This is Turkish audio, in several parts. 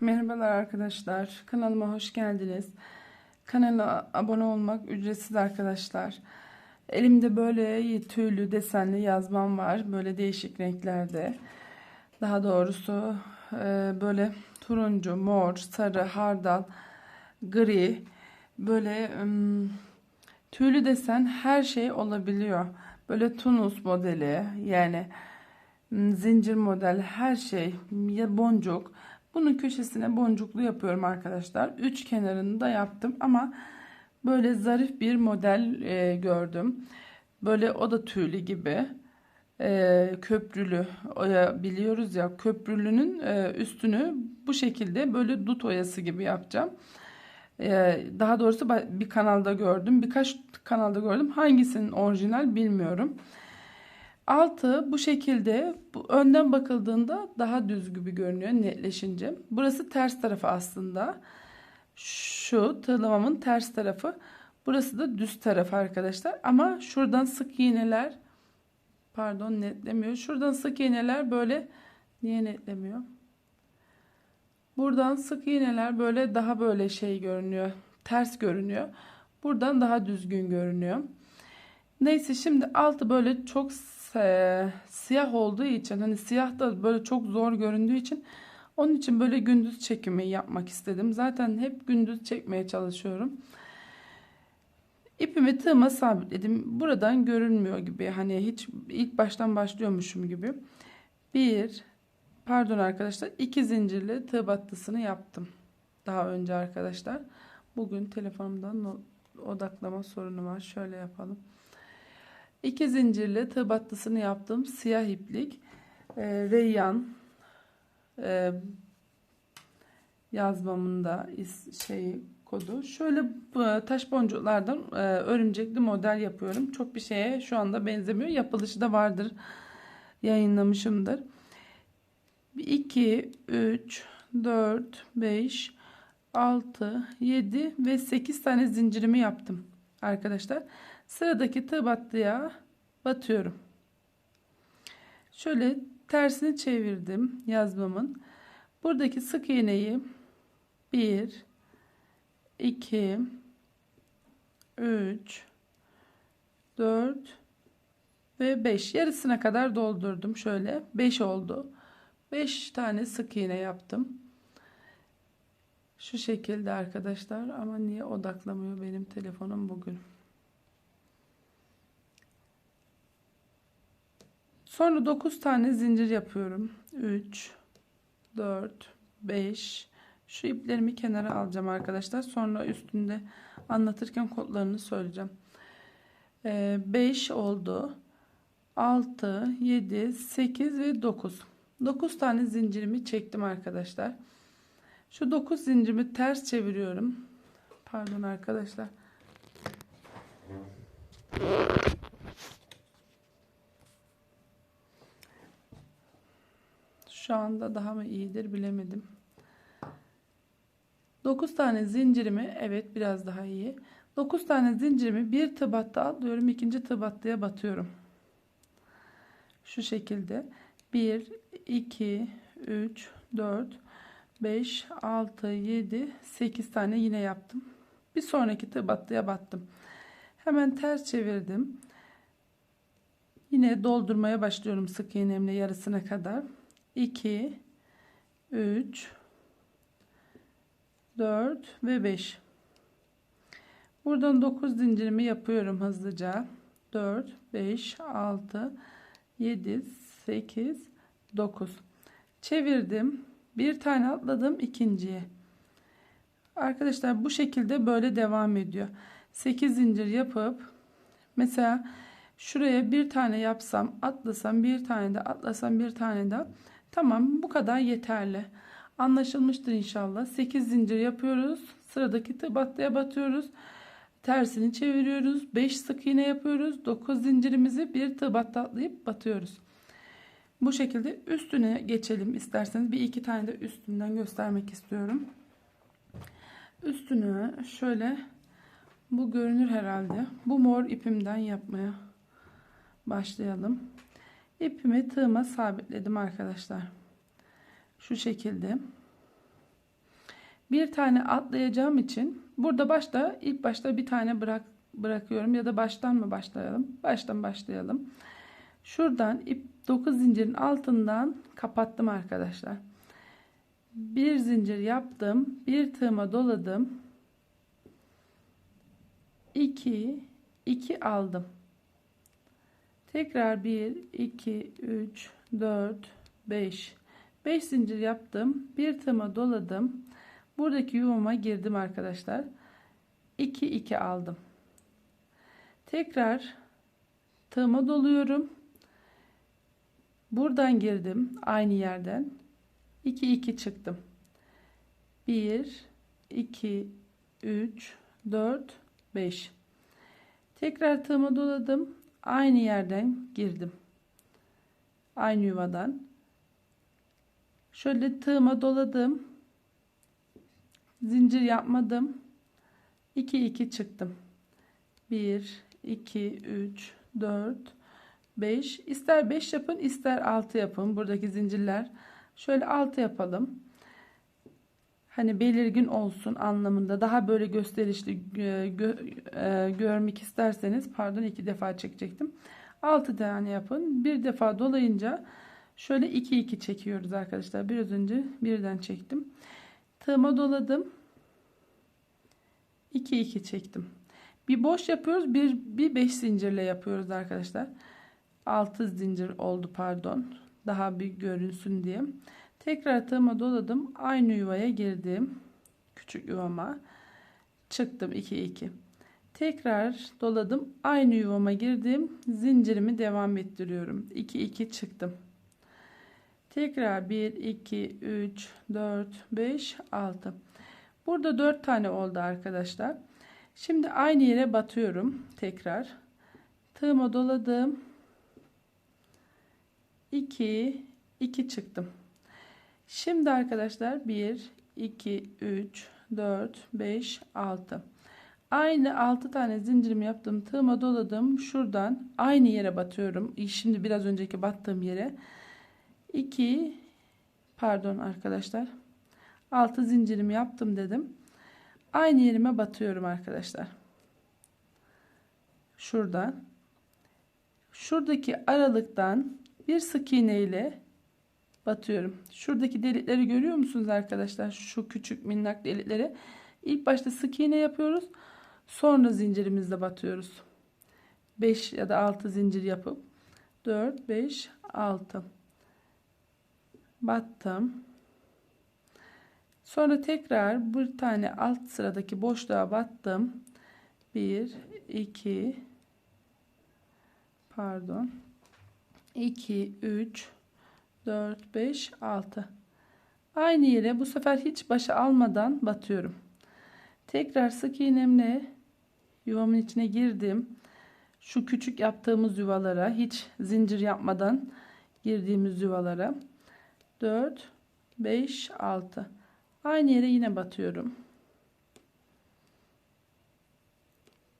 Merhabalar arkadaşlar. Kanalıma hoş geldiniz. Kanala abone olmak ücretsiz arkadaşlar. Elimde böyle tüylü desenli yazmam var. Böyle değişik renklerde. Daha doğrusu e, böyle turuncu, mor, sarı, hardal, gri. Böyle tüylü desen her şey olabiliyor. Böyle tunus modeli yani zincir model her şey ya boncuk. Bunun köşesine boncuklu yapıyorum arkadaşlar. Üç kenarını da yaptım ama böyle zarif bir model e, gördüm. Böyle o da tüylü gibi. E, köprülü oya biliyoruz ya köprülünün e, üstünü bu şekilde böyle dut oyası gibi yapacağım. E, daha doğrusu bir kanalda gördüm. Birkaç kanalda gördüm. Hangisinin orijinal bilmiyorum. Altı bu şekilde bu önden bakıldığında daha düz gibi görünüyor netleşince. Burası ters tarafı aslında. Şu tığlamamın ters tarafı. Burası da düz tarafı arkadaşlar. Ama şuradan sık iğneler pardon netlemiyor. Şuradan sık iğneler böyle niye netlemiyor? Buradan sık iğneler böyle daha böyle şey görünüyor. Ters görünüyor. Buradan daha düzgün görünüyor. Neyse şimdi altı böyle çok e, siyah olduğu için hani siyah da böyle çok zor göründüğü için onun için böyle gündüz çekimi yapmak istedim. Zaten hep gündüz çekmeye çalışıyorum. İpimi tığıma sabitledim. Buradan görünmüyor gibi. Hani hiç ilk baştan başlıyormuşum gibi. Bir, pardon arkadaşlar, iki zincirli tığ battısını yaptım. Daha önce arkadaşlar. Bugün telefonumdan odaklama sorunu var. Şöyle yapalım. İki zincirli tığ yaptım. Siyah iplik. E, reyyan e, yazmamında is, şeyi kodu. Şöyle taş boncuklardan e, örümcekli model yapıyorum. Çok bir şeye şu anda benzemiyor. Yapılışı da vardır. Yayınlamışımdır. 2, 3, 4, 5, 6, 7 ve 8 tane zincirimi yaptım arkadaşlar. Sıradaki tığ battıya batıyorum. Şöyle tersini çevirdim yazmamın. Buradaki sık iğneyi 1 2 3 4 ve 5 yarısına kadar doldurdum şöyle. 5 oldu. 5 tane sık iğne yaptım. Şu şekilde arkadaşlar. Ama niye odaklamıyor benim telefonum bugün Sonra 9 tane zincir yapıyorum. 3 4 5 şu iplerimi kenara alacağım arkadaşlar. Sonra üstünde anlatırken kodlarını söyleyeceğim. 5 ee, oldu. 6 7 8 ve 9. 9 tane zincirimi çektim arkadaşlar. Şu 9 zincirimi ters çeviriyorum. Pardon arkadaşlar. Şu anda daha mı iyidir bilemedim. 9 tane zincirimi evet biraz daha iyi. 9 tane zincirimi bir tıbatta atlıyorum. ikinci tıbattıya batıyorum. Şu şekilde 1 2 3 4 5 6 7 8 tane yine yaptım. Bir sonraki tıbattıya battım. Hemen ters çevirdim. Yine doldurmaya başlıyorum sık iğnemle yarısına kadar. 2 3 4 ve 5 buradan 9 zincirimi yapıyorum hızlıca. 4 5 6 7 8 9 çevirdim. Bir tane atladım ikinciye. Arkadaşlar bu şekilde böyle devam ediyor. 8 zincir yapıp mesela şuraya bir tane yapsam atlasam bir tane de atlasam bir tane de Tamam bu kadar yeterli. Anlaşılmıştır inşallah. 8 zincir yapıyoruz. Sıradaki tıbatlıya batıyoruz. Tersini çeviriyoruz. 5 sık iğne yapıyoruz. 9 zincirimizi bir tıbatta atlayıp batıyoruz. Bu şekilde üstüne geçelim isterseniz. Bir iki tane de üstünden göstermek istiyorum. Üstünü şöyle bu görünür herhalde. Bu mor ipimden yapmaya başlayalım ipimi tığıma sabitledim arkadaşlar şu şekilde Bir tane atlayacağım için burada başta ilk başta bir tane bırak bırakıyorum ya da baştan mı başlayalım? Baştan başlayalım. Şuradan ip 9 zincirin altından kapattım arkadaşlar. Bir zincir yaptım. Bir tığıma doladım. 2 2 aldım. Tekrar 1 2 3 4 5 5 zincir yaptım. Bir tığıma doladım. Buradaki yuvama girdim arkadaşlar. 2 2 aldım. Tekrar tığıma doluyorum. Buradan girdim aynı yerden. 2 2 çıktım. 1 2 3 4 5 Tekrar tığıma doladım. Aynı yerden girdim. Aynı yuvadan. Şöyle tığıma doladım. Zincir yapmadım. 2 2 çıktım. 1 2 3 4 5 ister 5 yapın ister 6 yapın. Buradaki zincirler şöyle 6 yapalım. Hani belirgin olsun anlamında daha böyle gösterişli e, gö, e, görmek isterseniz pardon iki defa çekecektim. 6 tane yapın. Bir defa dolayınca şöyle 2 2 çekiyoruz arkadaşlar. Biraz önce birden çektim. Tığıma doladım. 2 2 çektim. Bir boş yapıyoruz. Bir bir 5 zincirle yapıyoruz arkadaşlar. 6 zincir oldu pardon. Daha bir görünsün diye. Tekrar tığıma doladım. Aynı yuvaya girdim. Küçük yuvama. Çıktım 2 2. Tekrar doladım. Aynı yuvama girdim. Zincirimi devam ettiriyorum. 2 2 çıktım. Tekrar 1 2 3 4 5 6. Burada 4 tane oldu arkadaşlar. Şimdi aynı yere batıyorum tekrar. Tığıma doladım. 2 2 çıktım. Şimdi arkadaşlar 1 2 3 4 5 6. Aynı 6 tane zincirimi yaptım. Tığıma doladım. Şuradan aynı yere batıyorum. Şimdi biraz önceki battığım yere. 2 pardon arkadaşlar. 6 zincirimi yaptım dedim. Aynı yerime batıyorum arkadaşlar. Şuradan. Şuradaki aralıktan bir sık iğne ile batıyorum. Şuradaki delikleri görüyor musunuz arkadaşlar? Şu küçük minnak delikleri. İlk başta sık iğne yapıyoruz. Sonra zincirimizle batıyoruz. 5 ya da 6 zincir yapıp 4 5 6 battım. Sonra tekrar bir tane alt sıradaki boşluğa battım. 1 2 pardon 2 3 4 5 6 aynı yere bu sefer hiç başa almadan batıyorum. Tekrar sık iğnemle yuvamın içine girdim. Şu küçük yaptığımız yuvalara hiç zincir yapmadan girdiğimiz yuvalara. 4 5 6 aynı yere yine batıyorum.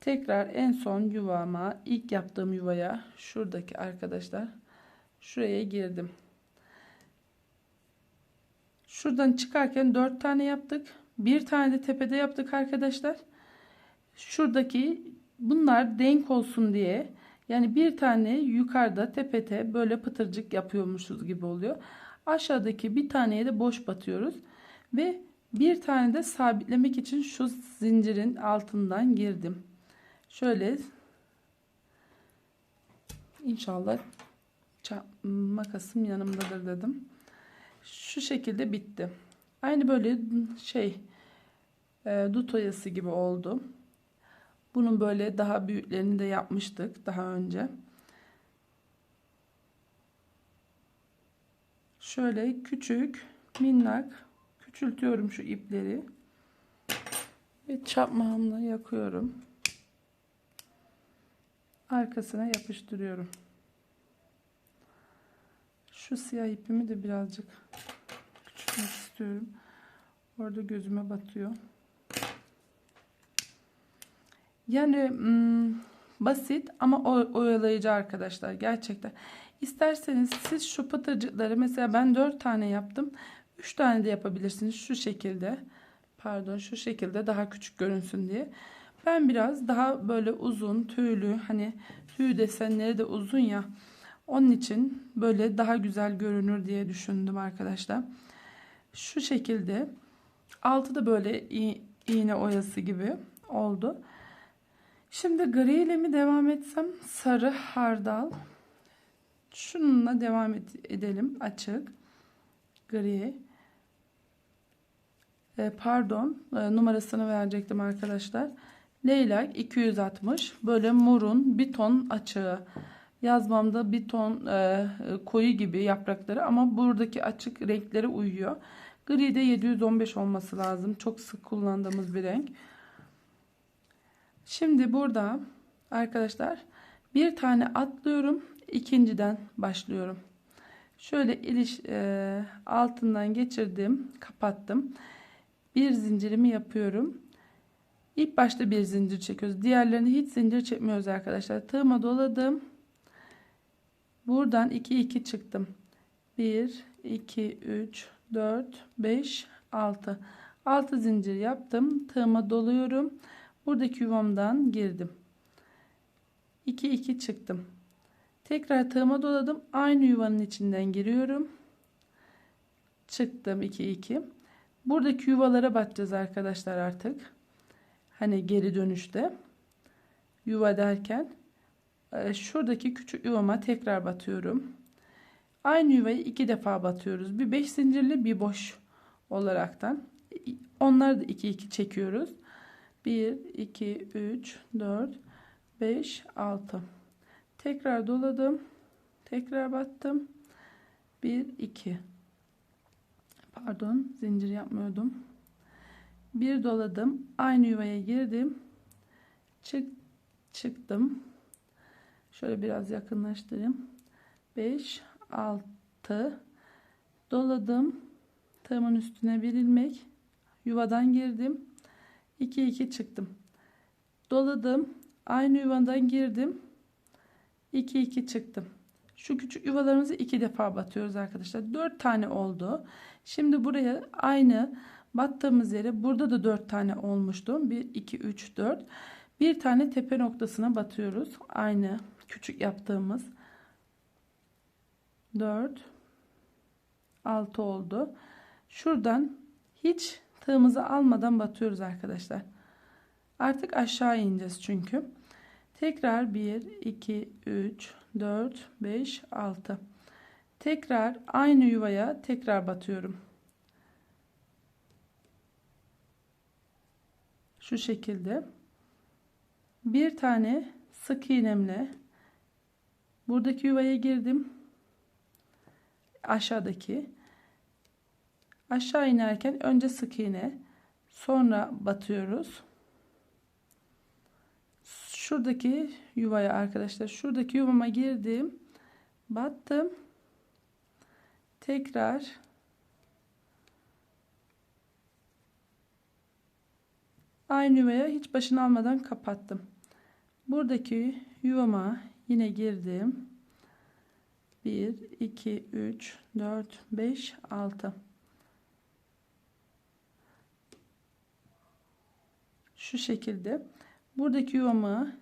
Tekrar en son yuvama ilk yaptığım yuvaya şuradaki arkadaşlar şuraya girdim şuradan çıkarken 4 tane yaptık. Bir tane de tepede yaptık arkadaşlar. Şuradaki bunlar denk olsun diye yani bir tane yukarıda tepete böyle pıtırcık yapıyormuşuz gibi oluyor. Aşağıdaki bir taneye de boş batıyoruz ve bir tane de sabitlemek için şu zincirin altından girdim. Şöyle inşallah makasım yanımdadır dedim şu şekilde bitti. Aynı böyle şey e, dut oyası gibi oldu. Bunun böyle daha büyüklerini de yapmıştık daha önce. Şöyle küçük minnak küçültüyorum şu ipleri. Ve çapmağımla yakıyorum. Arkasına yapıştırıyorum şu siyah ipimi de birazcık küçültmek istiyorum. Orada gözüme batıyor. Yani hmm, basit ama oyalayıcı arkadaşlar gerçekten. İsterseniz siz şu pıtırcıkları mesela ben 4 tane yaptım. 3 tane de yapabilirsiniz şu şekilde. Pardon şu şekilde daha küçük görünsün diye. Ben biraz daha böyle uzun tüylü hani tüy desenleri de uzun ya. Onun için böyle daha güzel görünür diye düşündüm arkadaşlar. Şu şekilde altı da böyle iğne oyası gibi oldu. Şimdi gri ile mi devam etsem sarı hardal. Şununla devam edelim açık gri e, pardon e, numarasını verecektim arkadaşlar. Leylak 260 böyle morun bir ton açığı yazmamda bir ton e, koyu gibi yaprakları ama buradaki açık renkleri uyuyor. Gri de 715 olması lazım. Çok sık kullandığımız bir renk. Şimdi burada arkadaşlar bir tane atlıyorum. ikinciden başlıyorum. Şöyle iliş e, altından geçirdim, kapattım. Bir zincirimi yapıyorum. İlk başta bir zincir çekiyoruz. Diğerlerini hiç zincir çekmiyoruz arkadaşlar. Tığıma doladım. Buradan 2 2 çıktım. 1 2 3 4 5 6 6 zincir yaptım. Tığıma doluyorum. Buradaki yuvamdan girdim. 2 2 çıktım. Tekrar tığıma doladım. Aynı yuvanın içinden giriyorum. Çıktım 2 2. Buradaki yuvalara batacağız arkadaşlar artık. Hani geri dönüşte. Yuva derken şuradaki küçük yuvama tekrar batıyorum. Aynı yuvayı iki defa batıyoruz. Bir 5 zincirli bir boş olaraktan. Onları da 2 2 çekiyoruz. 1 2 3 4 5 6 tekrar doladım tekrar battım 1 2 pardon zincir yapmıyordum bir doladım aynı yuvaya girdim çık çıktım şöyle biraz yakınlaştırayım. 5 6 doladım. Tığımın üstüne bir ilmek yuvadan girdim. 2 2 çıktım. Doladım. Aynı yuvadan girdim. 2 2 çıktım. Şu küçük yuvalarımızı iki defa batıyoruz arkadaşlar. 4 tane oldu. Şimdi buraya aynı battığımız yere burada da 4 tane olmuştu. 1 2 3 4 bir tane tepe noktasına batıyoruz. Aynı küçük yaptığımız 4 6 oldu şuradan hiç tığımızı almadan batıyoruz arkadaşlar artık aşağı ineceğiz çünkü Tekrar 1, 2, 3, 4, 5, 6. Tekrar aynı yuvaya tekrar batıyorum. Şu şekilde. Bir tane sık iğnemle buradaki yuvaya girdim. Aşağıdaki. Aşağı inerken önce sık iğne, sonra batıyoruz. Şuradaki yuvaya arkadaşlar şuradaki yuvama girdim. Battım. Tekrar. Aynı yuvaya hiç başını almadan kapattım. Buradaki yuvama yine girdim 1 2 3 4 5 6 şu şekilde buradaki yuvamı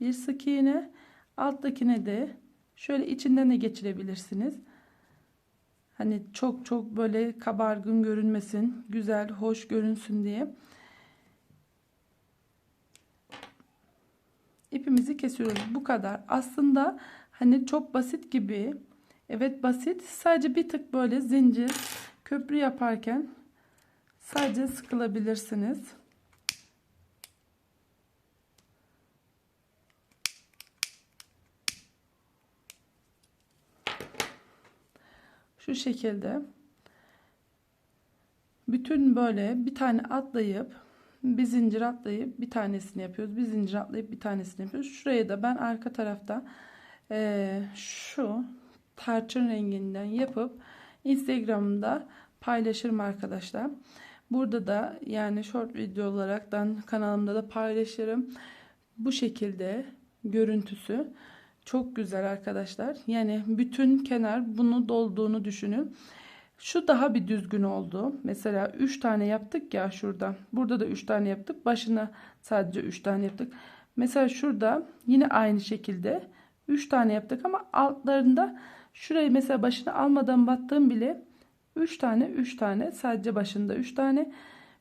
bir sık iğne alttakine de şöyle içinden de geçirebilirsiniz. Hani çok çok böyle kabargın görünmesin, güzel, hoş görünsün diye. İpimizi kesiyoruz. Bu kadar. Aslında hani çok basit gibi. Evet basit. Sadece bir tık böyle zincir köprü yaparken sadece sıkılabilirsiniz. Şu şekilde bütün böyle bir tane atlayıp bir zincir atlayıp bir tanesini yapıyoruz. Bir zincir atlayıp bir tanesini yapıyoruz. Şuraya da ben arka tarafta e, şu tarçın renginden yapıp Instagram'da paylaşırım arkadaşlar. Burada da yani short video olaraktan kanalımda da paylaşırım. Bu şekilde görüntüsü. Çok güzel arkadaşlar. Yani bütün kenar bunu dolduğunu düşünün. Şu daha bir düzgün oldu. Mesela 3 tane yaptık ya şurada. Burada da 3 tane yaptık. Başına sadece 3 tane yaptık. Mesela şurada yine aynı şekilde 3 tane yaptık ama altlarında şurayı mesela başına almadan battığım bile 3 tane 3 tane sadece başında 3 tane.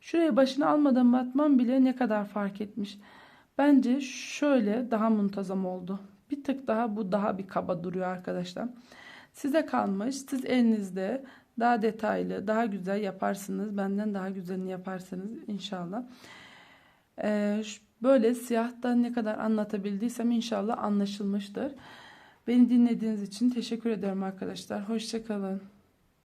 Şuraya başına almadan batmam bile ne kadar fark etmiş. Bence şöyle daha muntazam oldu. Bir tık daha bu daha bir kaba duruyor arkadaşlar. Size kalmış. Siz elinizde daha detaylı, daha güzel yaparsınız. Benden daha güzelini yaparsınız inşallah. Ee, böyle siyahta ne kadar anlatabildiysem inşallah anlaşılmıştır. Beni dinlediğiniz için teşekkür ederim arkadaşlar. Hoşçakalın.